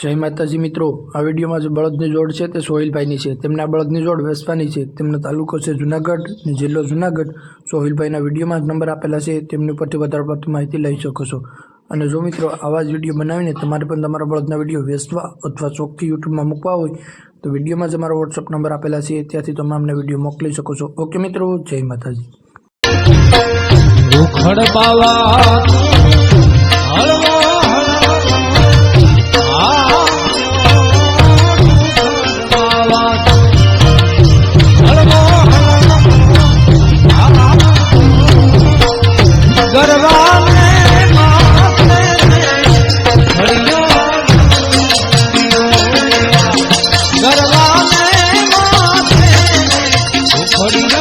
જય માતાજી મિત્રો, આ વિડીયોમાં જે બળદની જોડ છે તે સોહિલભાઈની છે. તેમના બળદની જોડ વેસવાની છે. તેમનો તાલુકો છે જુનાગઢ અને જિલ્લો જુનાગઢ. સોહિલભાઈના વિડીયોમાં જ નંબર આપેલા છે. તેમની ઉપરથી વધારે પડતી માહિતી લઈ શકો છો. અને જો મિત્રો, આવા જ વીડિયો બનાવીને તમારે પણ તમારા બળદના વીડિયો વેચવા અથવા ચોકથી યુટ્યુબમાં મૂકવા હોય, તો વિડીયોમાં જ અમારો વોટ્સઅપ નંબર આપેલા છે. ત્યાંથી તમે અમને વીડિયો મોકલી શકો છો. ઓકે મિત્રો, જય માતાજી. ಹೊಡಿದ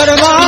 दरबार